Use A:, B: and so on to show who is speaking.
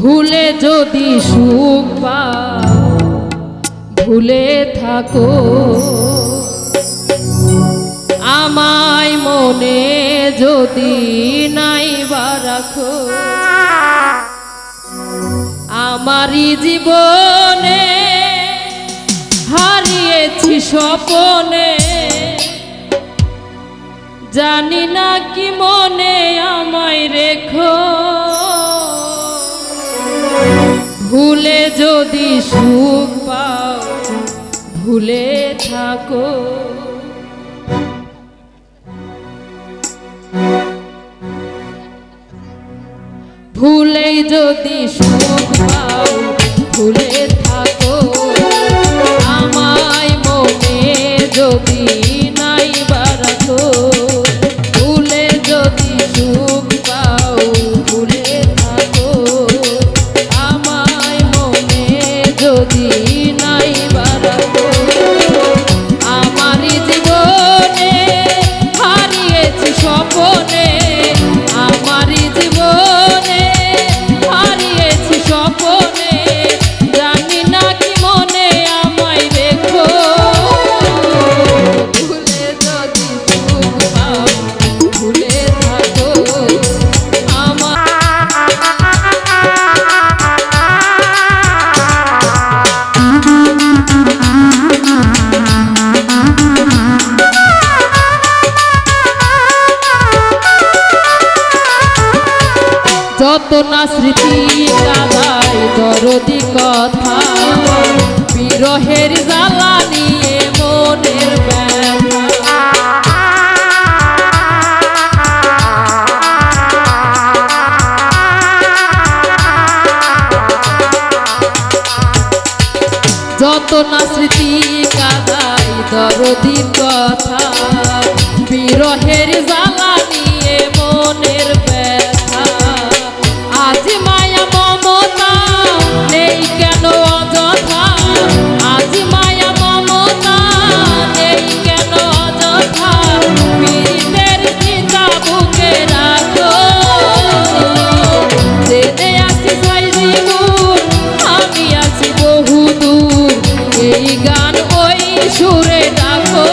A: ভুলে যদি সুখ পাও, ভুলে থাকো। আমায় মনে যদি নাই বা রাখো, আমারই জীবনে হারিয়েছি স্বপনে। জানি না কি মনে আমায় রেখো। ভুলে যদি সুখ পাও, ভুলে থাকো। ভুলেই যদি সুখ পাও, ভুলে থাকো। আমায় মনে যদি যত না স্মৃতি গাধাই দরদি কথা। বিরহের জ্বালা নিয়ে মনের যত না স্মৃতি কাদাই দরদির কথা। বিরহের গান ওই সুরে ডাকো।